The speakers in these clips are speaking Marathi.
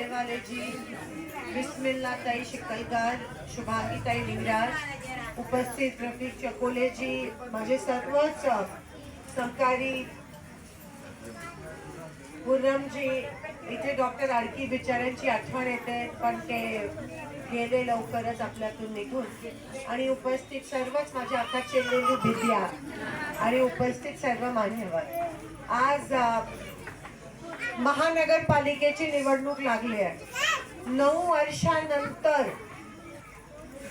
आने वाले जी बिस्मिल्ला बिस्मिल्लाताई शिकलकर शुभांगीताई लिंगराज उपस्थित रफिक चकोलेजी माझे सर्वच सहकारी पूनमजी इथे डॉक्टर आडकी बिचाऱ्यांची आठवण येते पण ते गेले लवकरच आपल्यातून निघून. आणि उपस्थित सर्वच माझ्या आता चेलेली विद्या आणि उपस्थित सर्व मान्यवर. आज अ, महानगरपालिकेची निवडणूक लागली आहे. नऊ वर्षानंतर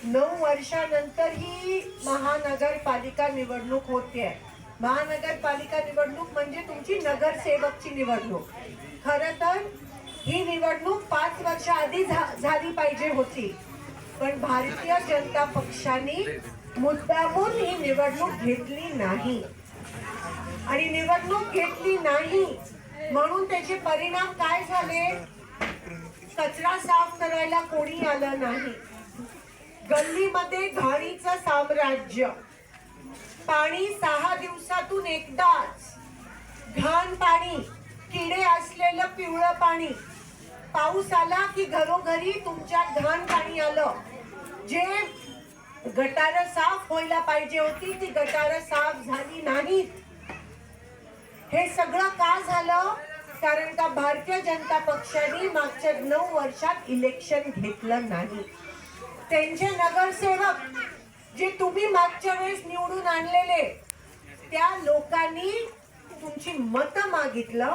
नऊ वर्षानंतर ही महानगरपालिका निवडणूक होते. महानगरपालिका निवडणूक म्हणजे तुमची नगरसेवकची निवडणूक. खर तर ही निवडणूक पाच वर्ष आधी झा- झाली पाहिजे होती. पण भारतीय जनता पक्षाने मुद्दामून ही निवडणूक घेतली नाही. आणि निवडणूक घेतली नाही म्हणून त्याचे परिणाम काय झाले? कचरा साफ करायला कोणी आलं नाही. गल्लीमध्ये घाणीचं साम्राज्य. पाणी सहा दिवसातून एकदाच. घाण पाणी किडे असलेलं पिवळं पाणी. पाऊस आला की घरोघरी तुमच्या घाण पाणी आलं. जे गटार साफ व्हायला पाहिजे होती ती गटार साफ झाली नाहीत. हे सगळं का झालं? कारण का भारतीय जनता पक्षाने मागच्या नऊ वर्षात इलेक्शन घेतलं नाही. त्यांचे नगरसेवक जे तुम्ही मागच्या वेळेस निवडून आणलेले त्या लोकांनी तुमची मतं मागितलं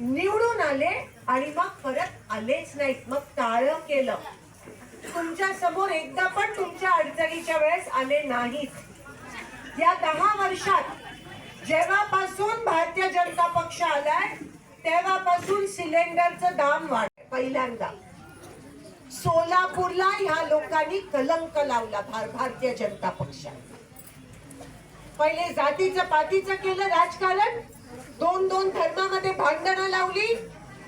निवडून आले आणि मग परत आलेच नाहीत मग टाळं केलं. तुमच्यासमोर एकदा पण तुमच्या अडचणीच्या वेळेस आले नाहीत. या दहा वर्षात जेव्हापासून भारतीय जनता पक्ष आलाय तेव्हापासून सिलेंडरचं दाम वाढ पहिल्यांदा. सोलापूरला ह्या लोकांनी कलंक लावला भार भारतीय जनता पक्ष पहिले जातीचं पातीचं केलं राजकारण दोन दोन धर्मामध्ये भांडणं लावली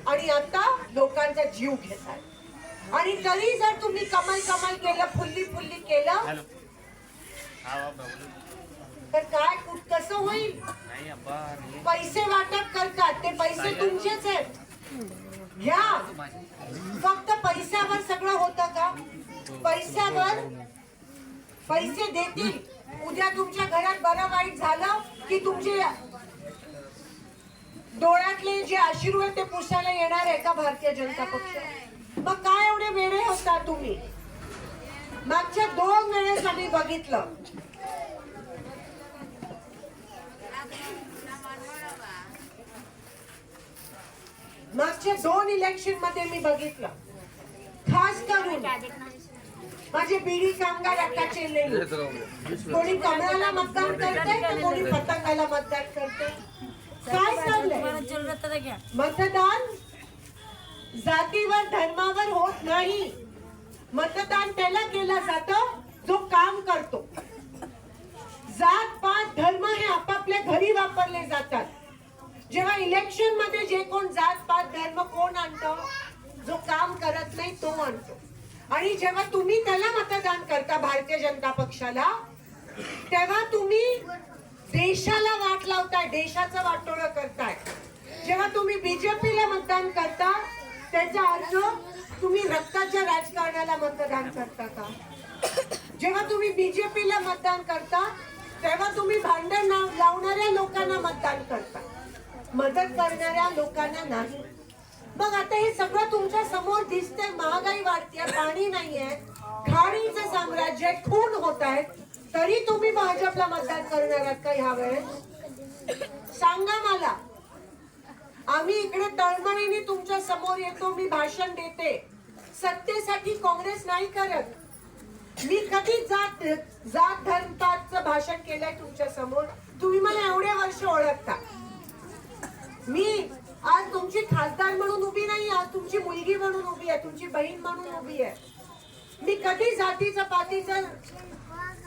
आणि आता लोकांचा जीव घेतात आणि तरी जर तुम्ही कमाल कमाल केलं फुल्ली फुल्ली केलं तर काय कुठ- कसं होईल? नाही अब्बा नाही. पैसे वाटप करतात ते पैसे तुमचेच आहेत. घ्या. फक्त पैशावर सगळं होतं का? पैशावर पैसे देतील. उद्या तुमच्या घरात बरं वाईट झालं की तुमचे डोळ्यातले जे आहे ते पुसायला येणार आहे का भारतीय जनता पक्ष? मग काय एवढे वेळे होता तुम्ही? मागच्या दोन वेळेस आम्ही बघितलं. मागच्या दोन इलेक्शनमध्ये मी बघितलं. खास करून माझे बीडी कामगार आता चेलेले कोणी कमळाला मतदान करते तर कोणी पतंगाला मतदान करते काय चाललंय? मतदान जातीवर धर्मावर होत नाही. मतदान त्याला केलं जातं जो काम करतो जात पात धर्म हे आपापल्या घरी वापरले जातात जेव्हा इलेक्शनमध्ये जे कोण जात पात धर्म कोण आणतो? जो काम करत नाही तो आणतो. आणि जेव्हा तुम्ही त्याला मतदान करता भारतीय जनता पक्षाला तेव्हा तुम्ही देशाला वाट लावताय देशाचं वाटोळं करताय. जेव्हा तुम्ही बीजेपीला मतदान करता त्याचा अर्थ तुम्ही रक्ताच्या राजकारणाला मतदान करता का? जेव्हा तुम्ही बीजेपीला मतदान करता तेव्हा तुम्ही भांडण लावणाऱ्या लोकांना मतदान करता. मदत करणाऱ्या लोकांना नाही. मग आता हे सगळं तुमच्यासमोर दिसतंय. महागाई वाढते पाणी नाहीये. खाणीचं साम्राज्य खून होत आहेत तरी तुम्ही भाजपला मतदान करणार आहात का ह्या वेळेस सांगा मला. आम्ही इकडे तळमळीने तुमच्यासमोर येतो मी भाषण देते. सत्तेसाठी काँग्रेस नाही करत. मी कधी जात जात धर्मपातचं भाषण केलंय तुमच्यासमोर तुम्ही मला एवढे वर्ष ओळखता मी आज मतदार म्हणून उभी नाही आज तुमची मुलगी म्हणून उभी आहे. तुमची बहीण म्हणून उभी आहे. मी कधी जातीचं पातीचं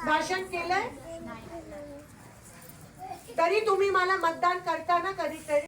भाषण केलंय? तरी तुम्ही मला मतदान करताना कधीतरी